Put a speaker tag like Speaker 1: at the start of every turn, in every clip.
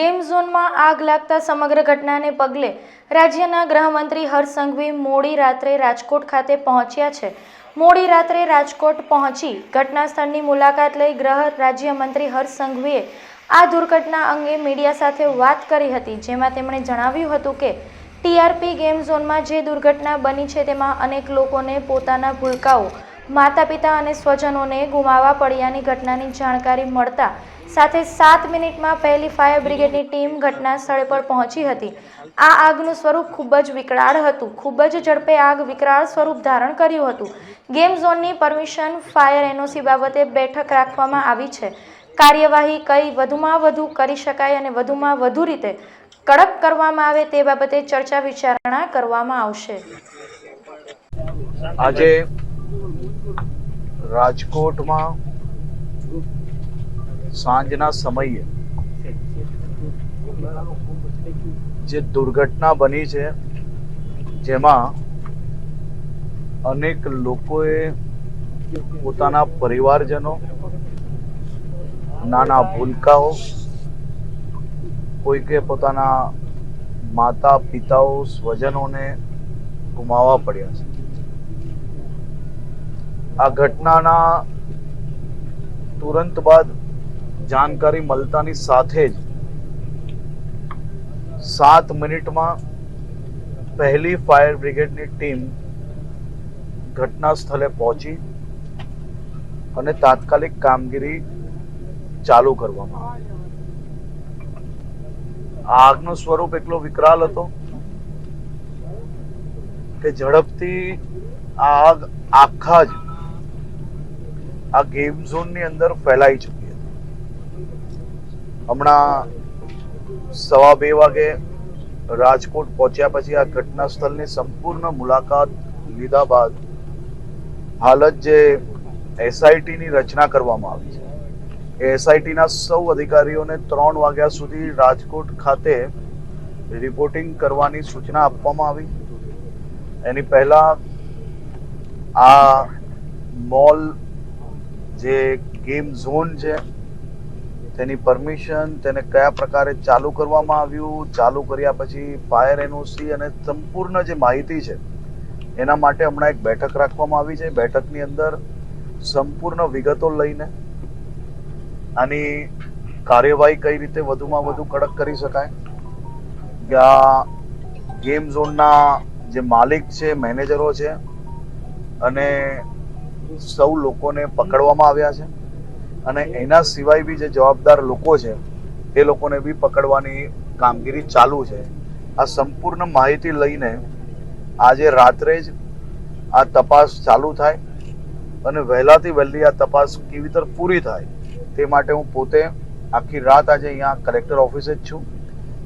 Speaker 1: Game ઝોનમાં આગ લાગતા સમગ્ર ઘટનાને પગલે રાજ્યના ગૃહમંત્રી હર્ષ મોડી રાત્રે રાજકોટ ખાતે પહોંચ્યા છે. મોડી રાત્રે રાજકોટ પહોંચી ઘટના સ્થળની મુલાકાત લઈ ગૃહ રાજ્યમંત્રી હર્ષ આ દુર્ઘટના અંગે મીડિયા સાથે વાત કરી હતી, જેમાં તેમણે જણાવ્યું હતું કે ટીઆરપી ગેમ ઝોનમાં જે દુર્ઘટના બની છે તેમાં અનેક લોકોને પોતાના ભૂલકાઓ માતા પિતા અને સ્વજનોને ગુમાવવા પડ્યાની ઘટનાની જાણકારી મળતા સાથે સાત મિનિટમાં પહેલી ફાયર બ્રિગેડની ટીમ ઘટના સ્થળે પર પહોંચી હતી. આ આગનું સ્વરૂપ ખૂબ જ વિકરાળ હતું. ખૂબ જ ઝડપે આગ વિકરાળ સ્વરૂપ ધારણ કર્યું હતું. ગેમ ઝોનની પરમિશન ફાયર એનઓસી બાબતે બેઠક રાખવામાં આવી છે. કાર્યવાહી કઈ વધુમાં વધુ કરી શકાય અને વધુમાં વધુ રીતે કડક કરવામાં આવે તે બાબતે ચર્ચા વિચારણા કરવામાં આવશે.
Speaker 2: આજે રાજકોટમાં સાંજના સમયે જે દુર્ઘટના બની છે, જેમાં અનેક લોકોએ પોતાના પરિવારજનો, નાના ભૂલકાઓ, કોઈકે પોતાના માતા પિતાઓ સ્વજનોને ગુમાવવા પડ્યા છે. આ ઘટનાના તુરંત બાદ જાણકારી મળતાની સાથે જ સાત મિનિટમાં પહેલી ફાયર બ્રિગેડની ટીમ ઘટના સ્થળે પહોંચી અને તાત્કાલિક કામગીરી ચાલુ કરવામાં આવી. આગનું સ્વરૂપ એટલો વિકરાલ હતો કે ઝડપથી આગ આખા જ આ ગેમ ઝોનની અંદર ફેલાઈ ચૂકી હતી. હમણાં સવા બે વાગે રાજકોટ પહોંચ્યા પછી આ ઘટના સ્થળની સંપૂર્ણ મુલાકાત લીધા બાદ હાલ જ જે એસઆઈટીની રચના કરવામાં આવી છે. એ એસઆઈટીના સૌ અધિકારીઓને ત્રણ વાગ્યા સુધી રાજકોટ ખાતે રિપોર્ટિંગ કરવાની સૂચના આપવામાં આવી. એની પહેલા આ મોલ જે ગેમ ઝોન છે, તેની પરમિશન તેને કયા પ્રકારે ચાલુ કરવામાં આવ્યું, ચાલુ કર્યા પછી ફાયર એનઓસી અને સંપૂર્ણ જે માહિતી છે, એના માટે હમણાં એક બેઠક રાખવામાં આવી છે. બેઠકની અંદર સંપૂર્ણ વિગતો લઈને આની કાર્યવાહી કઈ રીતે વધુમાં વધુ કડક કરી શકાય આ ગેમ ઝોનના જે માલિક છે, મેનેજરો છે, અને સૌ લોકોને પકડવામાં આવ્યા છે અને એના સિવાય બી જે જવાબદાર લોકો છે, એ લોકોને બી પકડવાની કામગીરી ચાલુ છે. આ સંપૂર્ણ માહિતી લઈને આજે રાત્રે જ આ તપાસ ચાલુ થાય અને વહેલાથી વહેલી આ તપાસ કેવી રીતે પૂરી થાય તે માટે હું પોતે આખી રાત આજે અહીંયા કલેક્ટર ઓફિસે જ છું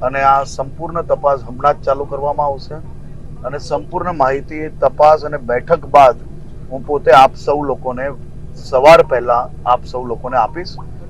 Speaker 2: અને આ સંપૂર્ણ તપાસ હમણાં જ ચાલુ કરવામાં આવશે અને સંપૂર્ણ માહિતી, તપાસ અને બેઠક બાદ હું પોતે આપ સૌ લોકોને સવાર પહેલા આપ સૌ લોકોને આપીશ.